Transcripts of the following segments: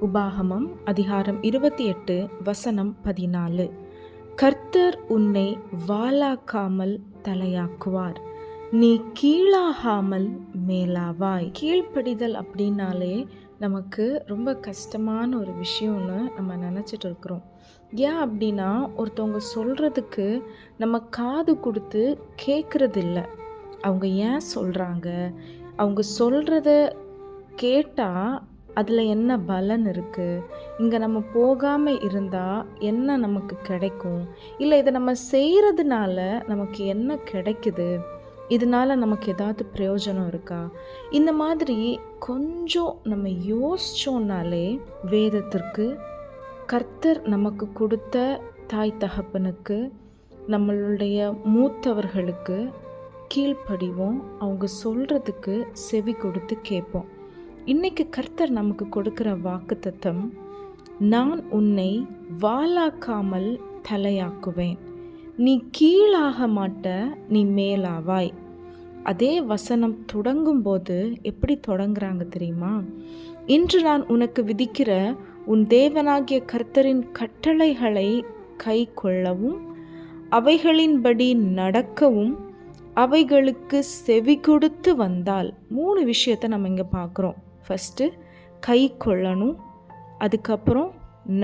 உபாகமம் அதிகாரம் இருபத்தி எட்டு வசனம் பதினாலு. கர்த்தர் உன்னை வாலாக்காமல் தலையாக்குவார். நீ கீழாகாமல் மேலாவாய். கீழ்ப்படிதல் அப்படின்னாலே நமக்கு ரொம்ப கஷ்டமான ஒரு விஷயம்னு நம்ம நினச்சிட்டு இருக்கிறோம். ஏன் அப்படின்னா ஒருத்தவங்க சொல்கிறதுக்கு நம்ம காது கொடுத்து கேட்குறதில்ல அவங்க ஏன் சொல்கிறாங்க அவங்க சொல்கிறத கேட்டால் அதில் என்ன பலன் இருக்குது இங்கே நம்ம போகாமல் இருந்தால் என்ன நமக்கு கிடைக்கும்? இல்லை இதை நம்ம செய்கிறதுனால நமக்கு என்ன கிடைக்குது? இதனால நமக்கு ஏதாவது பிரயோஜனம் இருக்கா? இந்த மாதிரி கொஞ்சம் நம்ம யோசித்தோன்னாலே வேதத்திற்கு கர்த்தர் நமக்கு கொடுத்த தாய் தகப்பனுக்கு நம்மளுடைய மூத்தவர்களுக்கு கீழ்ப்படிவோம். அவங்க சொல்கிறதுக்கு செவி கொடுத்து கேட்போம். இன்னைக்கு கர்த்தர் நமக்கு கொடுக்குற வாக்குத்தத்தம் நான் உன்னை வாலாக்காமல் தலையாக்குவேன். நீ கீழாக மாட்ட நீ மேலாவாய். அதே வசனம் தொடங்கும்போது எப்படி தொடங்குறாங்க தெரியுமா? இன்று நான் உனக்கு விதிக்கிற உன் தேவனாகிய கர்த்தரின் கட்டளைகளை கை கொள்ளவும் அவைகளின்படி நடக்கவும் அவைகளுக்கு செவி கொடுத்து வந்தால். மூணு விஷயத்தை நம்ம இங்கே பார்க்குறோம். ஃபஸ்ட்டு கை கொள்ளணும். அதுக்கப்புறம்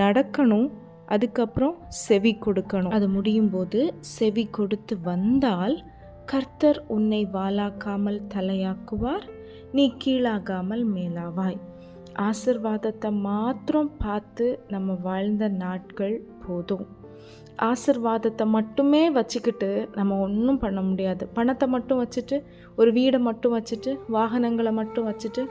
நடக்கணும். அதுக்கப்புறம் செவி கொடுக்கணும். அது முடியும் போது செவி கொடுத்து வந்தால் கர்த்தர் உன்னை வாலாக்காமல் தலையாக்குவார். நீ கீழாகாமல் மேலாவாய். ஆசிர்வாதத்தை மாத்திரம் பார்த்து நம்ம வாழ்ந்த நாட்கள் போதும். ஆசிர்வாதத்தை மட்டுமே வச்சுக்கிட்டு நம்ம ஒன்றும் பண்ண முடியாது. பணத்தை மட்டும் வச்சுட்டு ஒரு வீடை மட்டும் வச்சுட்டு வாகனங்களை மட்டும் வச்சுட்டு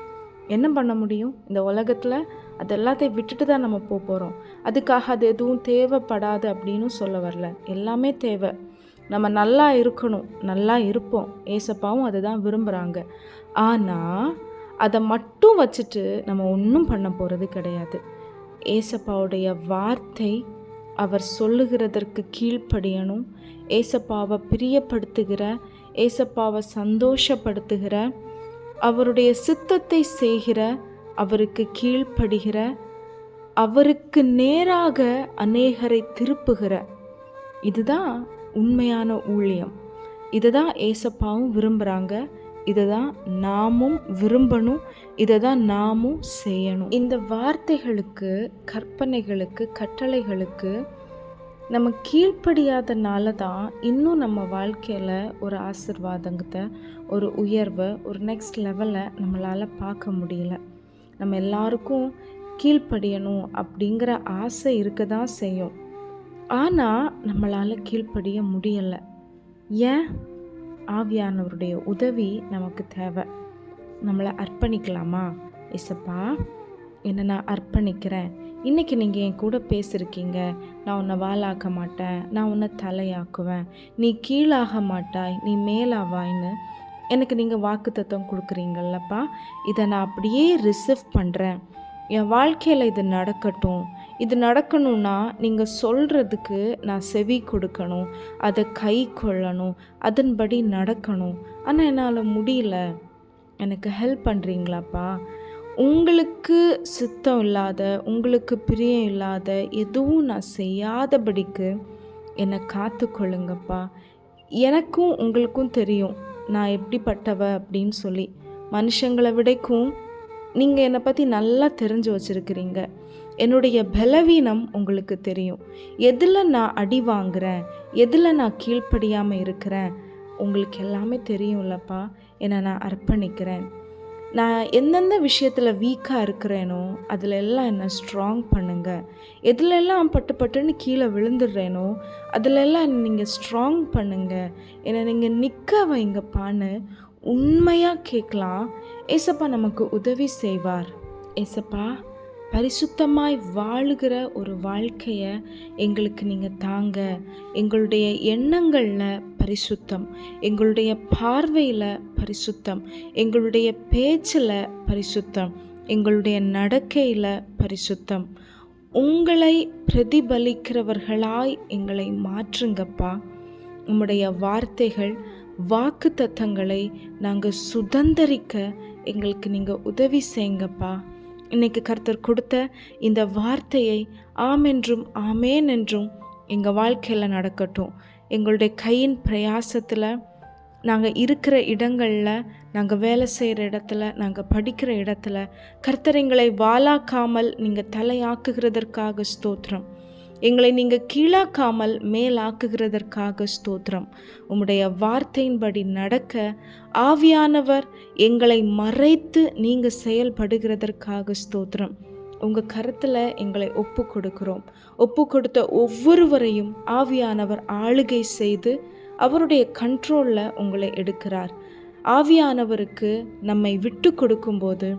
என்ன பண்ண முடியும்? இந்த உலகத்தில் அது எல்லாத்தையும் விட்டுட்டு தான் நம்ம போக போகிறோம் அதுக்காக அது எதுவும் தேவைப்படாது அப்படின்னு சொல்ல வரல. எல்லாமே தேவை. நம்ம நல்லா இருக்கணும். நல்லா இருப்போம். ஏசப்பாவும் அதுதான் விரும்புகிறாங்க ஆனால் அதை மட்டும் வச்சுட்டு நம்ம ஒன்றும் பண்ண போகிறது கிடையாது. ஏசப்பாவுடைய வார்த்தை அவர் சொல்லுகிறதற்கு கீழ்ப்படியணும். ஏசப்பாவை பிரியப்படுத்துகிற ஏசப்பாவை சந்தோஷப்படுத்துகிற அவருடைய சித்தத்தை செய்கிற அவருக்கு கீழ்ப்படுகிற அவருக்கு நேராக அநேகரை திருப்புகிற. இதுதான் உண்மையான ஊழியம். இதை தான் ஏசப்பாவும் விரும்புகிறாங்க இதை தான் நாமும் விரும்பணும். இதை தான் நாமும் செய்யணும். இந்த வார்த்தைகளுக்கு கற்பனைகளுக்கு கட்டளைகளுக்கு நம்ம கீழ்ப்படியாதனால தான் இன்னும் நம்ம வாழ்க்கையில் ஒரு ஆசிர்வாதங்கத்தை ஒரு உயர்வை ஒரு நெக்ஸ்ட் லெவலை நம்மளால் பார்க்க முடியல. நம்ம எல்லாருக்கும் கீழ்ப்படியணும் அப்படிங்கிற ஆசை இருக்க தான் செய்யும். ஆனால் நம்மளால் கீழ்ப்படிய முடியலை. ஏன்? ஆவியானவருடைய உதவி நமக்கு தேவை. நம்மளை அர்ப்பணிக்கலாமா? இசப்பா என்னை நான் அர்ப்பணிக்கிறேன். இன்றைக்கி நீங்கள் என் கூட பேசியிருக்கீங்க நான் உன்னை வாலாக்க மாட்டேன். நான் உன்னை தலையாக்குவேன். நீ கீழாக மாட்டாய். நீ மேலாவாய்ன்னு எனக்கு நீங்கள் வாக்கு தத்துவம் கொடுக்குறீங்களப்பா இதை நான் அப்படியே ரிசீவ் பண்ணுறேன் என் வாழ்க்கையில் இது நடக்கட்டும். இது நடக்கணும்னா நீங்கள் சொல்கிறதுக்கு நான் செவி கொடுக்கணும். அதை கை கொள்ளணும். அதன்படி நடக்கணும். ஆனால் என்னால் முடியல. எனக்கு ஹெல்ப் பண்ணுறீங்களாப்பா உங்களுக்கு சித்தம் இல்லாத உங்களுக்கு பிரியம் இல்லாத எதுவும் நான் செய்யாதபடிக்கு என்னை காத்துக்கொள்ளுங்கப்பா எனக்கும் உங்களுக்கும் தெரியும் நான் எப்படிப்பட்டவ அப்படின்னு சொல்லி. மனுஷங்களை விடைக்கும் நீங்கள் என்னை பற்றி நல்லா தெரிஞ்சு வச்சுருக்கிறீங்க. என்னுடைய பலவீனம் உங்களுக்கு தெரியும். எதில் நான் அடி வாங்குகிறேன் எதில் நான் கீழ்ப்படியாமல் இருக்கிறேன்? உங்களுக்கு எல்லாமே தெரியும்லப்பா. என்னை நான் அர்ப்பணிக்கிறேன். நான் எந்தெந்த விஷயத்தில் வீக்காக இருக்கிறேனோ அதில் எல்லாம் என்னை ஸ்ட்ராங் பண்ணுங்கள் எதுலெல்லாம் பட்டு பட்டுன்னு கீழே விழுந்துடுறேனோ அதிலெல்லாம் நீங்கள் ஸ்ட்ராங் பண்ணுங்கள் என்னை நீங்கள் நிற்க வைங்கப்பான்னு உண்மையாக கேட்கலாம். ஏசப்பா நமக்கு உதவி செய்வார். ஏசப்பா பரிசுத்தமாய் வாழுகிற ஒரு வாழ்க்கையை எங்களுக்கு நீங்கள் தாங்க. எங்களுடைய எண்ணங்களில் பரிசுத்தம். எங்களுடைய பார்வையில் பரிசுத்தம். எங்களுடைய பேச்சில் பரிசுத்தம். எங்களுடைய நடக்கையில் பரிசுத்தம். உங்களை பிரதிபலிக்கிறவர்களாய் எங்களை மாற்றுங்கப்பா. உம்முடைய வார்த்தைகள் வாக்கு தத்தங்களை நாங்கள் சுதந்திரிக்க எங்களுக்கு நீங்கள் உதவி செய்யுங்கப்பா. இன்னைக்கு கர்த்தர் கொடுத்த இந்த வார்த்தையை ஆம் என்றும் ஆமேன் என்றும் எங்கள் வாழ்க்கையில் நடக்கட்டும். எங்களுடைய கையின் பிரயாசத்தில் நாங்கள் இருக்கிற இடங்களில் நாங்கள் வேலை செய்கிற இடத்துல நாங்கள் படிக்கிற இடத்துல கர்த்தர் எங்களை வாலாக்காமல் நீங்கள் தலையாக்குகிறதற்காக ஸ்தோத்திரம். எங்களை நீங்கள் கீழாக்காமல் மேலாக்குகிறதற்காக ஸ்தோத்திரம். உம்முடைய வார்த்தையின்படி நடக்க ஆவியானவர் எங்களை மறைத்து நீங்கள் செயல்படுகிறதற்காக ஸ்தோத்திரம். உங்கள் கருத்தில் எங்களை ஒப்பு கொடுக்கிறோம். ஒப்பு கொடுத்த ஒவ்வொருவரையும் ஆவியானவர் ஆளுகை செய்து அவருடைய கண்ட்ரோலில் உங்களை எடுக்கிறார். ஆவியானவருக்கு நம்மை விட்டு கொடுக்கும்போது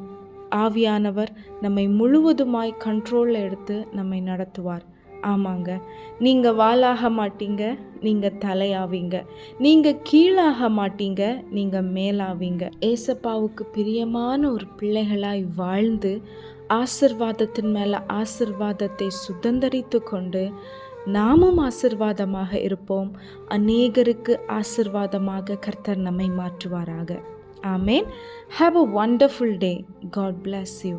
ஆவியானவர் நம்மை முழுவதுமாய் கண்ட்ரோலில் எடுத்து நம்மை நடத்துவார். ஆமாங்க. நீங்கள் வாலாக மாட்டீங்க நீங்கள் தலையாவீங்க. நீங்கள் கீழாக மாட்டீங்க நீங்கள் மேலாவீங்க. ஏசப்பாவுக்கு பிரியமான ஒரு பிள்ளைகளாய் வாழ்ந்து ஆசிர்வாதத்தின் மேலே ஆசிர்வாதத்தை சுதந்திரித்து கொண்டு நாமும் ஆசிர்வாதமாக இருப்போம். அநேகருக்கு ஆசிர்வாதமாக கர்த்தர் நம்மை மாற்றுவாராக. ஆமேன். Have a wonderful day God bless you